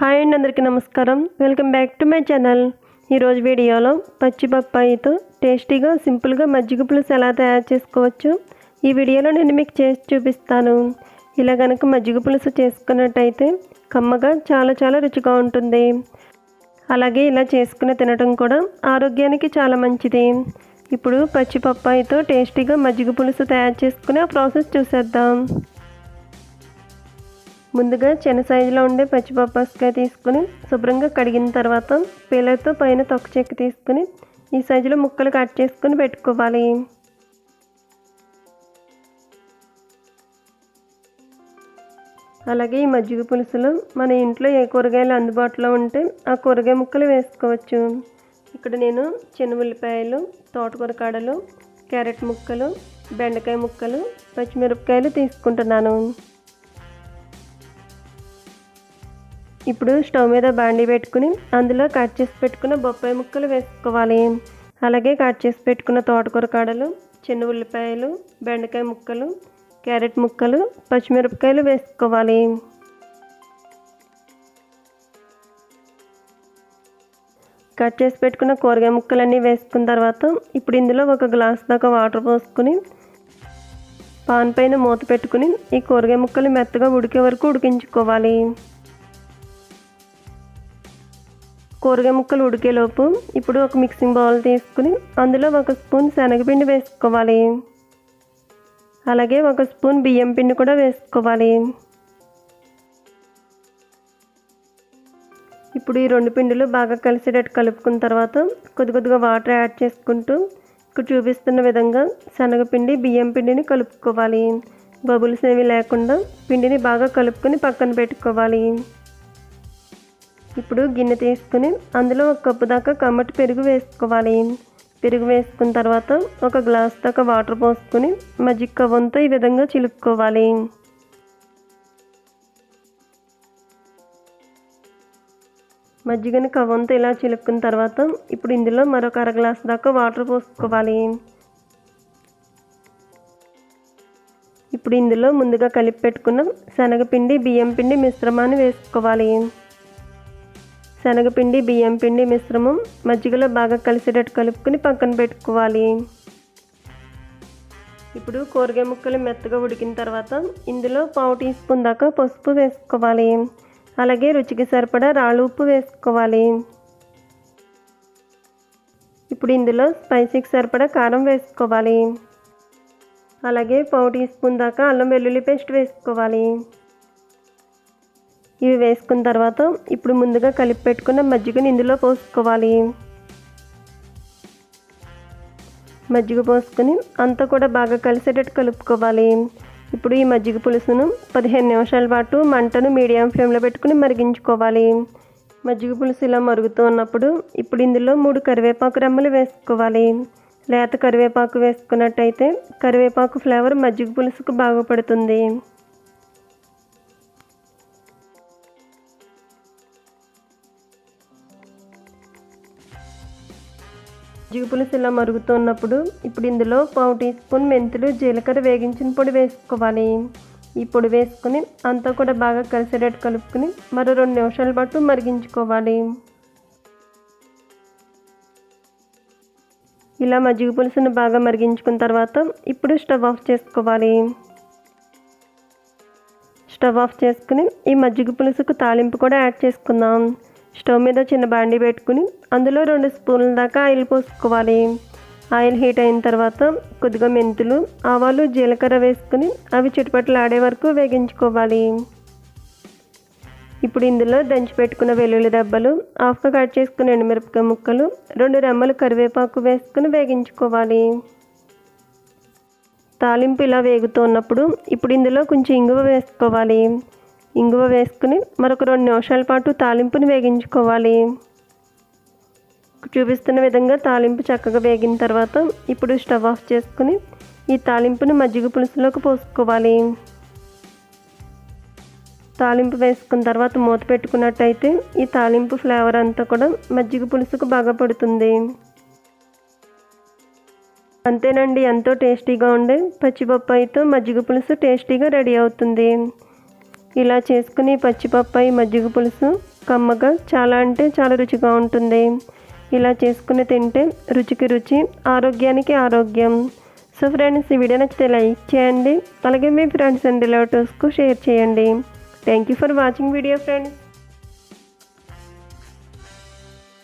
Hi అండి అందరికీ నమస్కారం. Welcome back to my channel ఈరోజు వీడియోలో పచ్చి బొప్పాయితో టేస్టీగా సింపుల్గా మజ్జిగ పులుసు ఎలా తయారు చేసుకోవచ్చు? ఈ వీడియోలో నేను మీకు చేసి చూపిస్తాను. ఇలా కనుక మజ్జిగ పులుసు చేసుకున్నట్టయితే కమ్మగా చాలా చాలా రుచిగా ఉంటుంది. అలాగే ఇలా చేసుకుని తినడం కూడా ఆరోగ్యానికి చాలా మంచిది. ఇప్పుడు పచ్చి పప్పాయితో టేస్టీగా మజ్జిగ పులుసు తయారు చేసుకుని ఆ ప్రాసెస్ చూసేద్దాం. ముందుగా చిన్న సైజులో ఉండే పచ్చిపప్పాసకాయ తీసుకుని శుభ్రంగా కడిగిన తర్వాత పీలర్తో పైన తొక్క చెక్కి తీసుకుని ఈ సైజులో ముక్కలు కట్ చేసుకుని పెట్టుకోవాలి. అలాగే ఈ మజ్జిగ పులుసులో మన ఇంట్లో ఏ కూరగాయలు అందుబాటులో ఉంటే ఆ కూరగాయ ముక్కలు వేసుకోవచ్చు. ఇక్కడ నేను చిన్న ఉల్లిపాయలు తోటకూర కాడలు క్యారెట్ ముక్కలు బెండకాయ ముక్కలు పచ్చిమిరపకాయలు తీసుకుంటున్నాను. ఇప్పుడు స్టవ్ మీద బాండీ పెట్టుకుని అందులో కట్ చేసి పెట్టుకున్న బొప్పాయి ముక్కలు వేసుకోవాలి. అలాగే కట్ చేసి పెట్టుకున్న తోటకూర కాడలు చిన్న ఉల్లిపాయలు బెండకాయ ముక్కలు క్యారెట్ ముక్కలు పచ్చిమిరపకాయలు వేసుకోవాలి. కట్ చేసి పెట్టుకున్న కూరగాయ ముక్కలన్నీ వేసుకున్న తర్వాత ఇప్పుడు ఇందులో ఒక గ్లాస్ దాకా వాటర్ పోసుకుని పాన్ పైన మూత పెట్టుకుని ఈ కూరగాయ ముక్కలు మెత్తగా ఉడికే వరకు ఉడికించుకోవాలి. కూరగాయ ముక్కలు ఉడికేలోపు ఇప్పుడు ఒక మిక్సింగ్ బౌల్ తీసుకుని అందులో ఒక స్పూన్ శనగపిండి వేసుకోవాలి. అలాగే ఒక స్పూన్ బియ్యం పిండి కూడా వేసుకోవాలి. ఇప్పుడు ఈ రెండు పిండిలు బాగా కలిసేటట్టు కలుపుకున్న తర్వాత కొద్ది కొద్దిగా వాటర్ యాడ్ చేసుకుంటూ ఇక్కడ చూపిస్తున్న విధంగా శనగపిండి బియ్యం పిండిని కలుపుకోవాలి. బబుల్స్ ఏవి లేకుండా పిండిని బాగా కలుపుకొని పక్కన పెట్టుకోవాలి. ఇప్పుడు గిన్నె తీసుకుని అందులో ఒక కప్పు దాకా కమ్మటి పెరుగు వేసుకోవాలి. పెరుగు వేసుకున్న తర్వాత ఒక గ్లాస్ దాకా వాటర్ పోసుకొని మజ్జిగ కవ్వంతో ఈ విధంగా చిలుక్కోవాలి. మజ్జిగని కవ్వంతో ఇలా చిలుక్కున్న తర్వాత ఇప్పుడు ఇందులో మరొక అర గ్లాస్ దాకా వాటర్ పోసుకోవాలి. ఇప్పుడు ఇందులో ముందుగా కలిపి పెట్టుకున్న శనగపిండి బియ్యం పిండి మిశ్రమాన్ని వేసుకోవాలి. శనగపిండి బియ్యం పిండి మిశ్రమం మజ్జిగలో బాగా కలిసేటట్టు కలుపుకొని పక్కన పెట్టుకోవాలి. ఇప్పుడు కూరగాయ ముక్కలు మెత్తగా ఉడికిన తర్వాత ఇందులో పావు టీ స్పూన్ దాకా పసుపు వేసుకోవాలి. అలాగే రుచికి సరిపడా రాళ్ళు ఉప్పు వేసుకోవాలి. ఇప్పుడు ఇందులో స్పైసీకి సరిపడా కారం వేసుకోవాలి. అలాగే పావు టీ స్పూన్ దాకా అల్లం వెల్లుల్లి పేస్ట్ వేసుకోవాలి. ఇవి వేసుకున్న తర్వాత ఇప్పుడు ముందుగా కలిపి పెట్టుకున్న మజ్జిగని ఇందులో పోసుకోవాలి. మజ్జిగ పోసుకొని అంతా కూడా బాగా కలిసేటట్టు కలుపుకోవాలి. ఇప్పుడు ఈ మజ్జిగ పులుసును పదిహేను నిమిషాల పాటు మంటను మీడియం ఫ్లేమ్లో పెట్టుకుని మరిగించుకోవాలి. మజ్జిగ పులుసు ఇలా మరుగుతూ ఉన్నప్పుడు ఇప్పుడు ఇందులో మూడు కరివేపాకు రెమ్మలు వేసుకోవాలి. లేత కరివేపాకు వేసుకున్నట్టయితే కరివేపాకు ఫ్లేవర్ మజ్జిగ పులుసుకు బాగుపడుతుంది. పడుతుంది మజ్జిగ పులుసు ఇలా మరుగుతున్నప్పుడు ఇప్పుడు ఇందులో పావు టీ స్పూన్ మెంతులు జీలకర్ర వేగించిన పొడి వేసుకోవాలి. ఈ పొడి వేసుకుని అంతా కూడా బాగా కలిసేటట్టు కలుపుకొని మరో రెండు నిమిషాల పాటు మరిగించుకోవాలి. ఇలా మజ్జిగ పులుసును బాగా మరిగించుకున్న తర్వాత ఇప్పుడు స్టవ్ ఆఫ్ చేసుకోవాలి. స్టవ్ ఆఫ్ చేసుకుని ఈ మజ్జిగ పులుసుకు తాలింపు కూడా యాడ్ చేసుకుందాం. స్టవ్ మీద చిన్న బాండి పెట్టుకుని అందులో రెండు స్పూన్ల దాకా ఆయిల్ పోసుకోవాలి. ఆయిల్ హీట్ అయిన తర్వాత కొద్దిగా మెంతులు ఆవాలు జీలకర్ర వేసుకుని అవి చిటుపట్లు ఆడే వరకు వేగించుకోవాలి. ఇప్పుడు ఇందులో దంచి పెట్టుకున్న వెల్లుల్లి దెబ్బలు హాఫ్గా కట్ చేసుకున్న ఎండుమిరపకాయ ముక్కలు రెండు రెమ్మలు కరివేపాకు వేసుకుని వేగించుకోవాలి. తాలింపు ఇలా వేగుతున్నప్పుడు ఇప్పుడు ఇందులో కొంచెం ఇంగువ వేసుకోవాలి. ఇంగువ వేసుకుని మరొక రెండు నిమిషాల పాటు తాలింపుని వేగించుకోవాలి. చూపిస్తున్న విధంగా తాలింపు చక్కగా వేగిన తర్వాత ఇప్పుడు స్టవ్ ఆఫ్ చేసుకుని ఈ తాలింపుని మజ్జిగ పులుసులోకి పోసుకోవాలి. తాలింపు వేసుకున్న తర్వాత మూత పెట్టుకున్నట్టయితే ఈ తాలింపు ఫ్లేవర్ అంతా కూడా మజ్జిగ పులుసుకు బాగా పడుతుంది. అంతేనండి ఎంతో టేస్టీగా ఉండే పచ్చిబొప్పాయితో మజ్జిగ పులుసు టేస్టీగా రెడీ అవుతుంది. ఇలా చేసుకుని పచ్చిపప్పాయి మజ్జిగ పులుసు కమ్మగా చాలా అంటే చాలా రుచిగా ఉంటుంది. ఇలా చేసుకుని తింటే రుచికి రుచి ఆరోగ్యానికి ఆరోగ్యం. సో ఫ్రెండ్స్ ఈ వీడియో నచ్చితే లైక్ చేయండి. అలాగే మీ ఫ్రెండ్స్ అండ్ రిలేటివ్స్కు షేర్ చేయండి. Thank you for watching video friends